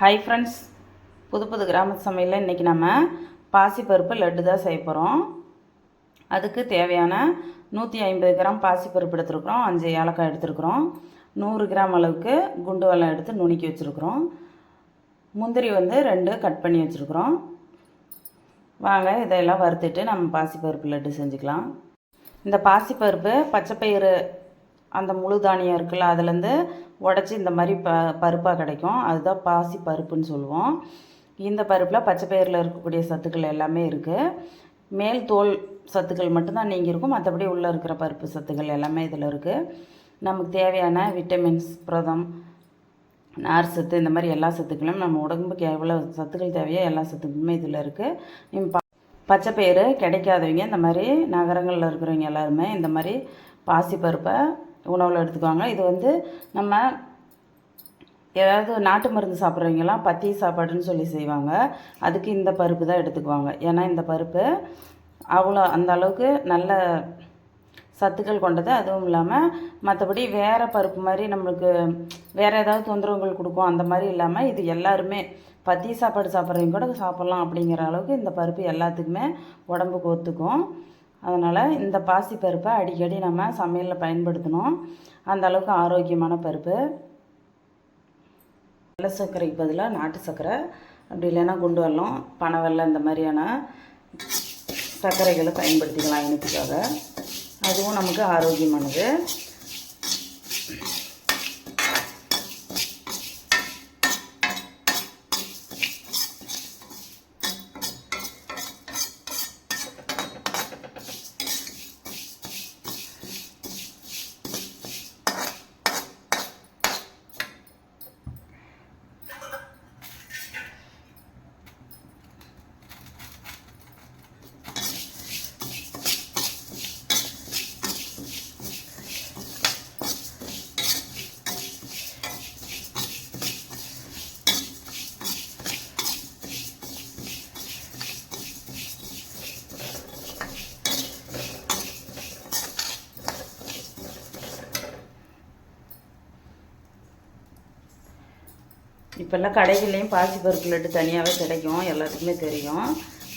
Hi friends புது புது கிராம சமையலில் இன்றைக்கி நம்ம பாசிப்பருப்பு லட்டு தான் செய்ய போகிறோம் அதுக்கு தேவையான நூற்றி ஐம்பது கிராம் பாசிப்பருப்பு எடுத்துருக்குறோம். அஞ்சு ஏலக்காய் எடுத்துருக்குறோம். நூறு கிராம் அளவுக்கு குண்டு வெள்ளம் எடுத்து நுணுக்கி வச்சுருக்குறோம். முந்திரி வந்து ரெண்டு கட் பண்ணி வச்சுருக்குறோம். வாங்க இதையெல்லாம் வறுத்துட்டு நம்ம பாசிப்பருப்பு லட்டு செஞ்சுக்கலாம். இந்த பாசிப்பருப்பு பச்சைப்பயிறு அந்த முழு தானியம் இருக்குல்ல அதுலேருந்து உடச்சி இந்த மாதிரி ப பருப்பாக கிடைக்கும். அதுதான் பாசி பருப்புன்னு சொல்லுவோம். இந்த பருப்பில் பச்சை பயிரில் இருக்கக்கூடிய சத்துக்கள் எல்லாமே இருக்குது மேல் தோல் சத்துக்கள் மட்டும்தான் நீங்கள் இருக்கும். மற்றபடி உள்ளே இருக்கிற பருப்பு சத்துக்கள் எல்லாமே இதில் இருக்குது நமக்கு தேவையான விட்டமின்ஸ் புரதம் நார் சத்து இந்த மாதிரி எல்லா சத்துக்களும் நம்ம உடம்புக்கு எவ்வளோ சத்துக்கள் தேவையோ எல்லா சத்துக்களுமே இதில் இருக்குது நீங்கள் பயிறு கிடைக்காதவங்க இந்த மாதிரி நகரங்களில் இருக்கிறவங்க எல்லாருமே இந்த மாதிரி பாசிப்பருப்பை உணவில் எடுத்துக்குவாங்க. இது வந்து நம்ம ஏதாவது நாட்டு மருந்து சாப்பிட்றவங்கலாம் பத்தி சாப்பாடுன்னு சொல்லி செய்வாங்க. அதுக்கு இந்த பருப்பு தான் எடுத்துக்குவாங்க. ஏன்னா இந்த பருப்பு அவ்வளோ அந்த அளவுக்கு நல்ல சத்துக்கள் கொண்டது. அதுவும் இல்லாமல் மற்றபடி வேறு பருப்பு மாதிரி நம்மளுக்கு வேறு ஏதாவது தொந்தரவுகள் கொடுக்கும். அந்த மாதிரி இல்லாமல் இது எல்லாருமே பத்தி சாப்பாடு சாப்பிட்றவங்க கூட சாப்பிட்லாம் அப்படிங்கிற அளவுக்கு இந்த பருப்பு எல்லாத்துக்குமே உடம்புக்கு ஒத்துக்கும். அதனால் இந்த பாசி பருப்பை அடிக்கடி நம்ம சமையலில் பயன்படுத்தணும். அந்த அளவுக்கு ஆரோக்கியமான பருப்பு. வெள்ளை சர்க்கரைக்கு பதிலாக நாட்டு சர்க்கரை. அப்படி இல்லைன்னா குண்டு வெள்ளம் பனை வெள்ளம் இந்த மாதிரியான சர்க்கரைகளை பயன்படுத்திக்கலாம் இனிப்புக்காக. அதுவும் நமக்கு ஆரோக்கியமானது. இப்போல்லாம் கடைகள்லேயும் பாசி பருப்பு லட்டு தனியாகவே கிடைக்கும் எல்லாத்துக்குமே தெரியும்.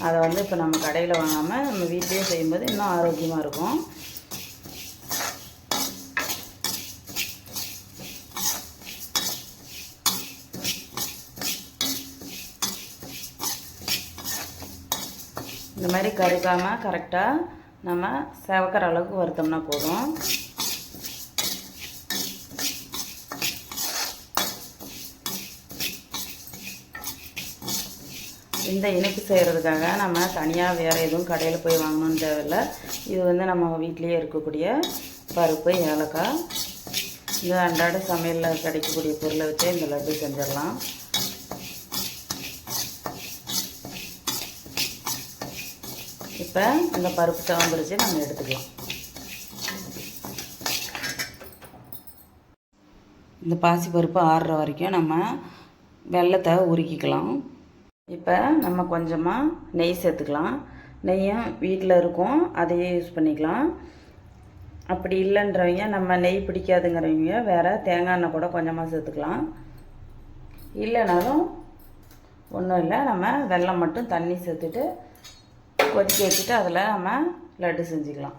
அதை வந்து இப்போ நம்ம கடையில் வாங்காமல் நம்ம வீட்டிலே செய்யும்போது இன்னும் ஆரோக்கியமாக இருக்கும். இந்த மாதிரி கருக்காமல் கரெக்டாக நம்ம செவக்கிற அளவுக்கு வறுத்தோம்னா போதும். இந்த இனிப்பு செய்கிறதுக்காக நம்ம தனியாக வேறு எதுவும் கடையில் போய் வாங்கணும்னு தேவையில்ல. இது வந்து நம்ம வீட்லேயே இருக்கக்கூடிய பருப்பு ஏலக்காய். இந்த அன்றாட சமையலில் கிடைக்கக்கூடிய பொருளை வச்சு இந்த லட்டு செஞ்சிடலாம். இப்போ இந்த பருப்பு தவம்பரிச்சு நம்ம எடுத்துக்கலாம். இந்த பாசி பருப்பு ஆறுற வரைக்கும் நம்ம வெள்ளத்தை உருக்கிக்கலாம். இப்போ நம்ம கொஞ்சமாக நெய் சேர்த்துக்கலாம். நெய்யும் வீட்டில் இருக்கும். அதையே யூஸ் பண்ணிக்கலாம். அப்படி இல்லைன்றவங்க நம்ம நெய் பிடிக்காதுங்கிறவங்க வேறு தேங்காய் எண்ணெய் கூட கொஞ்சமாக சேர்த்துக்கலாம். இல்லைனாலும் ஒன்றும் இல்லை. நம்ம வெள்ளம் மட்டும் தண்ணி சேர்த்துட்டு கொதிக்க வச்சுட்டு அதில் நம்ம லட்டு செஞ்சுக்கலாம்.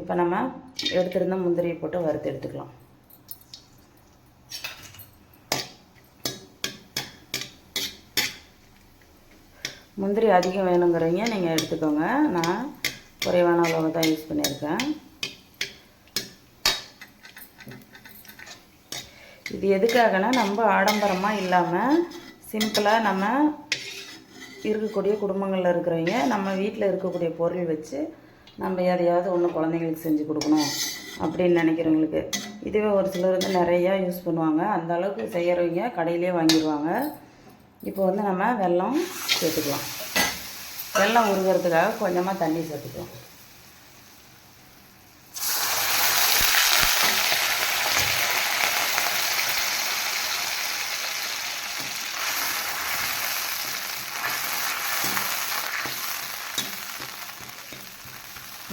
இப்போ நம்ம எடுத்திருந்த முந்திரியை போட்டு வறுத்து எடுத்துக்கலாம். முந்திரி அதிகம் வேணுங்கிறவங்க நீங்கள் எடுத்துக்கோங்க. நான் குறைவான அளவு தான் யூஸ் பண்ணியிருக்கேன். இது எதுக்காகனா நம்ம ஆடம்பரமாக இல்லாமல் சிம்பிளாக நம்ம இருக்கக்கூடிய குடும்பங்களில் இருக்கிறவங்க நம்ம வீட்டில் இருக்கக்கூடிய பொருள் வச்சு நம்ம எதையாவது ஒன்று குழந்தைங்களுக்கு செஞ்சு கொடுக்கணும் அப்படின்னு நினைக்கிறவங்களுக்கு. இதுவே ஒரு சிலர் வந்து நிறையா யூஸ் பண்ணுவாங்க. அந்த அளவுக்கு செய்கிறவங்க கடையிலே வாங்கிடுவாங்க. இப்போ வந்து நம்ம வெல்லம் சேர்த்துக்கலாம். வெல்லம் உருகிறதுக்காக கொஞ்சமாக தண்ணி சேர்த்துக்கலாம்.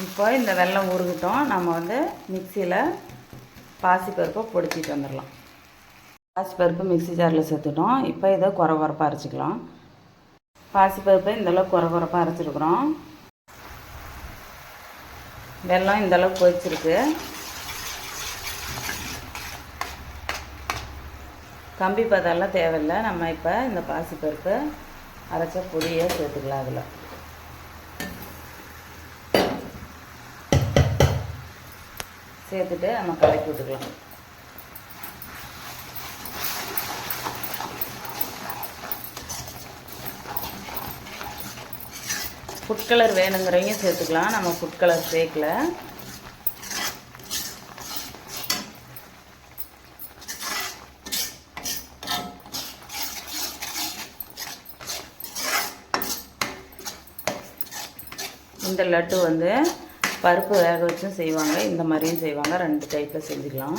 இப்போ இந்த வெள்ளம் உருகட்டும். நம்ம வந்து மிக்சியில் பாசிப்பருப்பை பொடிச்சிட்டு வந்துடலாம். பாசிப்பருப்பு மிக்ஸி ஜாரில் சேர்த்துட்டோம். இப்போ இதை குறை குறப்பாக அரைச்சிக்கலாம். பாசிப்பருப்பை இந்தளவுக்கு குறை குறப்பாக அரைச்சிருக்குறோம். வெல்லம் இந்தளவுக்கு கொதிச்சிருக்கு கம்பி பதெல்லாம் தேவையில்லை. நம்ம இப்போ இந்த பாசிப்பருப்பு அரைச்ச பொடியை சேர்த்துக்கலாம் அதில். சேர்த்துட்டு நம்ம கலக்கி விட்டுக்கலாம். ஃபுட் கலர் வேணுங்கிறவங்க சேர்த்துக்கலாம். நம்ம ஃபுட் கலர் சேர்க்கல. இந்த லட்டு வந்து பருப்பு வேக வச்சும் செய்வாங்க. இந்த மாதிரியும் செய்வாங்க. ரெண்டு டைப்பில் செஞ்சுக்கலாம்.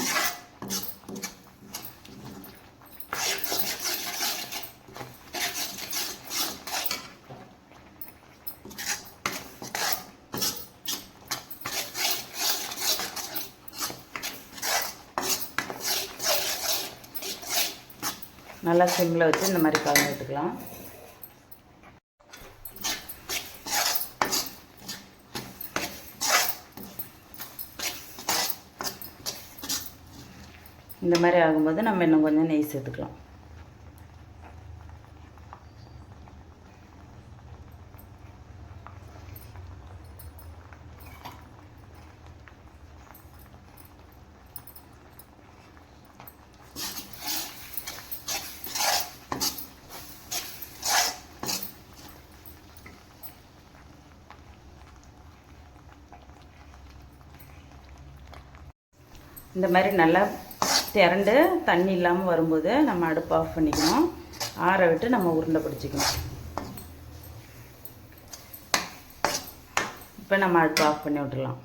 நல்லா சிம்மில் வச்சு இந்த மாதிரி கலந்து விட்டுக்கலாம் இந்த மாதிரி ஆகும்போது நம்ம இன்னும் கொஞ்சம் நெய் சேர்த்துக்கலாம். இந்த மாதிரி நல்லா திரண்டு தண்ணி இல்லாமல் வரும்போது நம்ம அடுப்பு ஆஃப் பண்ணிக்கணும். ஆற விட்டு நம்ம உருண்டை பிடிச்சிக்கணும். இப்போ நம்ம அடுப்பு ஆஃப் பண்ணி விட்டுலாம்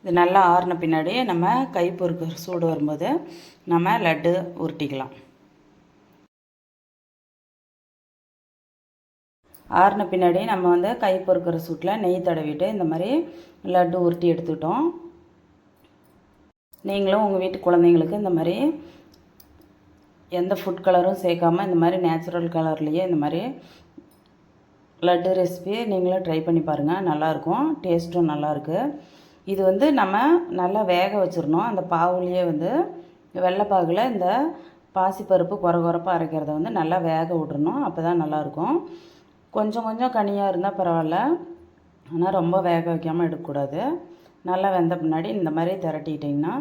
இது நல்லா ஆறின பின்னாடி நம்ம கை பொறுக்க சூடு வரும்போது நம்ம லட்டு உருட்டிக்கலாம். ஆறின பின்னாடி நம்ம வந்து கை பொறுக்கிற சூட்டில் நெய் தடவிட்டு இந்த மாதிரி லட்டு உருட்டி எடுத்துக்கிட்டோம். நீங்களும் உங்கள் வீட்டு குழந்தைங்களுக்கு இந்த மாதிரி எந்த ஃபுட் கலரும் சேர்க்காம இந்த மாதிரி நேச்சுரல் கலர்லேயே இந்த மாதிரி லட்டு ரெசிபி நீங்களும் ட்ரை பண்ணி பாருங்கள் நல்லாயிருக்கும் டேஸ்ட்டும் நல்லாயிருக்கு இது வந்து நம்ம நல்லா வேக வச்சிடணும். அந்த பாவுலேயே வந்து வெள்ளைப்பாகில் இந்த பாசிப்பருப்பு குறை குறைப்பாக அரைக்கிறத வந்து நல்லா வேக விட்றணும் அப்போ தான் நல்லாயிருக்கும் கொஞ்சம் கொஞ்சம் கனியாக இருந்தால் பரவாயில்ல. ஆனால் ரொம்ப வேக வைக்காமல் எடுக்கக்கூடாது. நல்லா வெந்த பின்னாடி இந்த மாதிரி திரட்டிக்கிட்டிங்கன்னா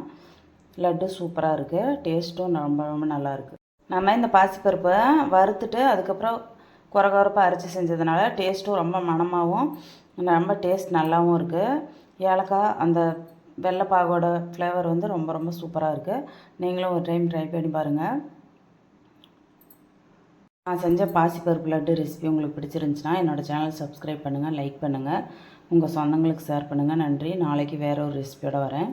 லட்டு சூப்பராக இருக்குது டேஸ்ட்டும் ரொம்ப ரொம்ப நல்லாயிருக்கு நம்ம இந்த பாசிப்பருப்பை வறுத்துட்டு அதுக்கப்புறம் குறை குறப்பாக அரைச்சி செஞ்சதுனால டேஸ்ட்டும் ரொம்ப மணமாகவும் ரொம்ப டேஸ்ட் நல்லாவும் இருக்குது ஏலக்காய் அந்த வெள்ளைப்பாகோட ஃப்ளேவர் வந்து ரொம்ப ரொம்ப சூப்பராக இருக்குது நீங்களும் ஒரு டைம் ட்ரை பண்ணி பாருங்கள் நான் செஞ்ச பாசிப்பருப்பு லட்டு ரெசிபி உங்களுக்கு பிடிச்சிருந்துச்சுன்னா என்னோடய சேனல் சப்ஸ்கிரைப் பண்ணுங்கள் லைக் பண்ணுங்கள் உங்கள் சொந்தங்களுக்கு ஷேர் பண்ணுங்கள். நன்றி. நாளைக்கு வேறு ஒரு ரெசிபியோடு வரேன்.